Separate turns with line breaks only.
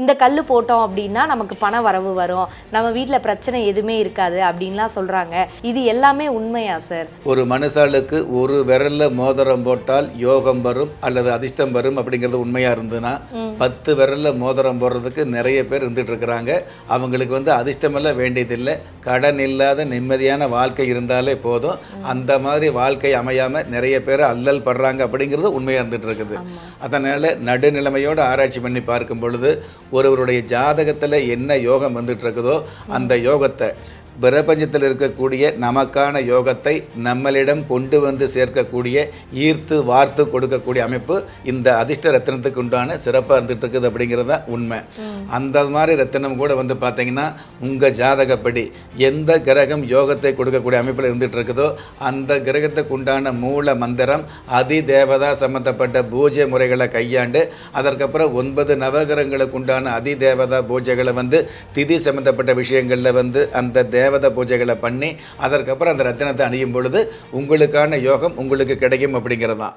இந்த கல் போட்டோம் அப்படின்னா நமக்கு பண வரவு வரும். நம்ம வீட்டில் பிரச்சனை எதுவுமே இருக்காது அப்படின்லாம் சொல்கிறாங்க இது எல்லாமே உண்மையா சார்?
ஒரு மனுஷாளுக்கு ஒரு விரல்ல மோதிரம் போட்டால் யோகம் வரும் அல்லது அதிர்ஷ்டம் வரும் அப்படிங்கிறது உண்மையா இருந்ததுன்னா பத்து விரல்ல மோதிரம் போடுறதுக்கு நிறைய பேர் இருந்துட்டு இருக்கிறாங்க. அவங்களுக்கு வந்து அதிர்ஷ்டமெல்லாம் வேண்டியதில்லை. கடன் இல்லாத நிம்மதியான வாழ்க்கை இருந்தாலே போதும். அந்த மாதிரி வாழ்க்கை அமையாம நிறைய பேர் அல்லல் படுறாங்க அப்படிங்கிறது உண்மையா இருந்துட்டு இருக்குது. அதனால நடுநிலைமையோடு ஆராய்ச்சி பண்ணி பார்க்கும் பொழுது ஒருவருடைய ஜாதகத்தில் என்ன யோகம் வந்துட்டு இருக்குதோ அந்த யோகத்தை பிரபஞ்சத்தில் இருக்கக்கூடிய நமக்கான யோகத்தை நம்மளிடம் கொண்டு வந்து சேர்க்கக்கூடிய ஈர்த்து வார்த்து கொடுக்கக்கூடிய அமைப்பு இந்த அதிர்ஷ்ட ரத்தினத்துக்கு உண்டான சிறப்பாக இருந்துட்டு இருக்குது அப்படிங்கிறது தான் உண்மை. அந்த மாதிரி ரத்தினம் கூட வந்து பார்த்தீங்கன்னா உங்கள் ஜாதகப்படி எந்த கிரகம் யோகத்தை கொடுக்கக்கூடிய அமைப்பில் இருந்துட்டு இருக்குதோ அந்த கிரகத்துக்கு உண்டான மூல மந்திரம் அதி தேவதா சம்பந்தப்பட்ட பூஜை முறைகளை கையாண்டு அதற்கப்புறம் ஒன்பது நவகிரகங்களுக்கு உண்டான அதி தேவதா பூஜைகளை வந்து திதி சம்பந்தப்பட்ட விஷயங்களில் வந்து அந்த தேவதை பூஜைகளை பண்ணி அதற்கப்புறம் அந்த ரத்தினத்தை அணியும் பொழுது உங்களுக்கான யோகம் உங்களுக்கு கிடைக்கும் அப்படிங்கிறது தான்